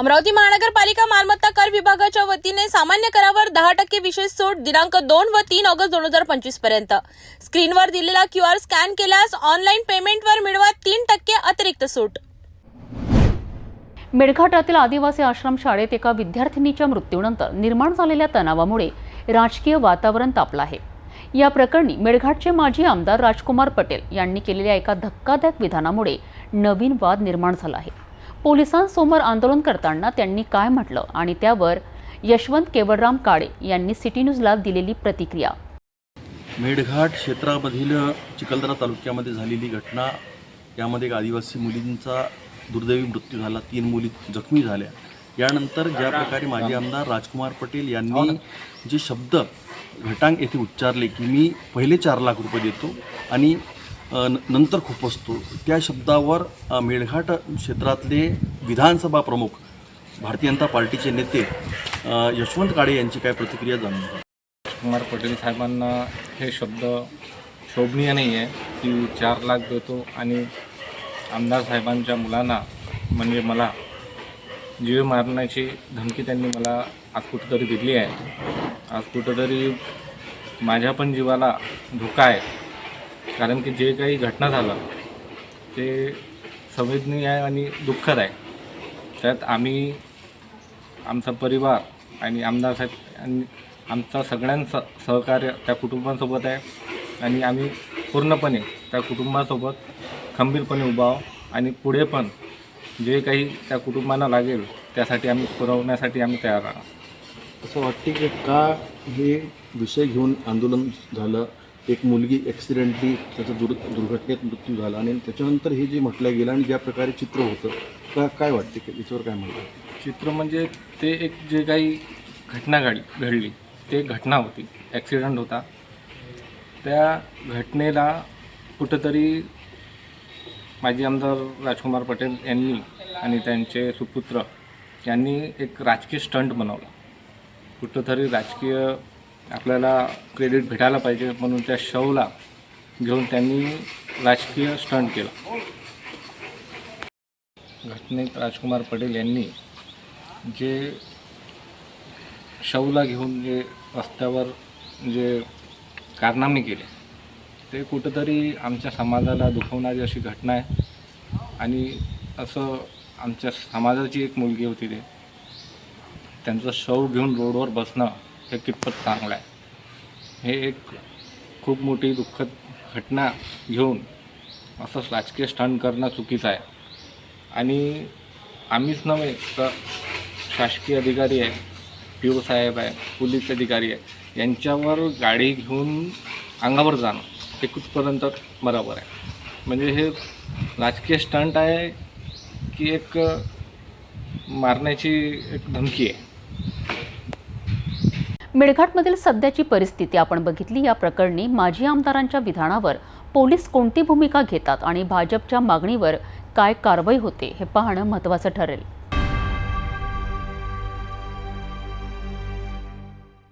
अमरावती महानगरपालिका मालमत्ता कर विभागाच्या वतीने सामान्य करावर दहा टक्के विशेष सूट दिनांक दोन व तीन ऑगस्ट दोन हजार पंचवीसपर्यंत. स्क्रीनवर दिलेला क्यू आर स्कॅन केल्यास ऑनलाईन पेमेंटवर मिळवा तीन टक्के अतिरिक्त सूट. मेळघाटातील आदिवासी आश्रम शाळेत एका विद्यार्थिनीच्या मृत्यूनंतर निर्माण झालेल्या तणावामुळे राजकीय वातावरण तापलं आहे. या प्रकरणी मेळघाटचे माजी आमदार राजकुमार पटेल यांनी केलेल्या एका धक्कादायक विधानामुळे नवीन वाद निर्माण झाला आहे. पोलिसांसमोर आंदोलन करताना त्यांनी काय म्हटलं आणि त्यावर यशवंत केवळराम काळे यांनी सिटी न्यूजला दिलेली प्रतिक्रिया. मेळघाट क्षेत्रामधील चिखलदरा तालुक्यामध्ये झालेली घटना यामध्ये एक आदिवासी मुलींचा दुर्दैवी मृत्यू झाला तीन मुली जखमी झाल्या. यानंतर ज्या प्रकारे माजी आमदार राजकुमार पटेल यांनी जे शब्द घटांग येथे उच्चारले की मी पहिले चार लाख रुपये देतो आणि नंतर खुपसतो त्या शब्दावर मेळघाट क्षेत्रातले विधानसभा प्रमुख भारतीय जनता पार्टीचे नेते यशवंत काळे यांची काय प्रतिक्रिया जाणून घ्या. कुमार पटेल साहेबांना हे शब्द शोभनीय नाही आहे की चार लाख देतो आणि आमदार साहेबांच्या मुलांना म्हणजे मला जीव मारण्याची धमकी त्यांनी मला आज कुठंतरी दिली आहे. आज कुठंतरी माझ्या पण जीवाला धोका आहे. कारण की जे काही घटना झालं ते संवेदनीय आहे आणि दुःखद आहे. त्यात आम्ही आमचा परिवार आणि आमदार साहेब आणि आमचा सगळ्यांचं सहकार्य त्या कुटुंबासोबत आहे आणि आम्ही पूर्णपणे त्या कुटुंबासोबत खंबीरपणे उभा आहो आणि पुढे पण जे काही त्या कुटुंबांना लागेल त्यासाठी आम्ही पुरवण्यासाठी आम्ही तयार आहोत. असं वाटते की का हे विषय घेऊन आंदोलन झालं एक मुलगी ॲक्सिडेंटली त्याचा दुर् दुर्घटनेत मृत्यू झाला आणि त्याच्यानंतर हे जे म्हटलं गेलं आणि ज्या प्रकारे चित्र होतं का काय वाटते की याच्यावर काय म्हणतात चित्र म्हणजे ते एक जे काही घटना घड घडली ते घटना होती. ॲक्सिडेंट होता. त्या घटनेला कुठंतरी माजी आमदार राजकुमार पटेल यांनी आणि त्यांचे सुपुत्र यांनी एक राजकीय स्टंट बनवला. कुठंतरी राजकीय आपल्याला क्रेडिट भेटायला पाहिजे म्हणून त्या शवला घेऊन त्यांनी राजकीय स्टंट केला. घटनेत राजकुमार पटेल यांनी जे शवला घेऊन जे रस्त्यावर जे कारनामे केले ते कुठंतरी आमच्या समाजाला दुखवणारी अशी घटना आहे. आणि असं आमच्या समाजाची एक मुलगी होती ते. त्यांचं शव घेऊन रोडवर बसणं हे कितपत चांगलं आहे. हे एक खूप मोठी दुःखद घटना घेऊन असं राजकीय स्टंट करणं चुकीचं आहे. आणि आम्हीच नव्हे तर शासकीय अधिकारी आहे पी ओ साहेब आहे पोलीस अधिकारी आहे यांच्यावर गाडी घेऊन अंगावर जाणं हे कुठपर्यंत बरोबर आहे. म्हणजे हे राजकीय स्टंट आहे की एक मारण्याची एक धमकी आहे. मेळघाटमधील सध्याची परिस्थिती आपण बघितली. या प्रकरणी माजी आमदारांच्या विधानावर पोलीस कोणती भूमिका घेतात आणि भाजपच्या मागणीवर काय कारवाई होते हे पाहणं महत्त्वाचं ठरेल.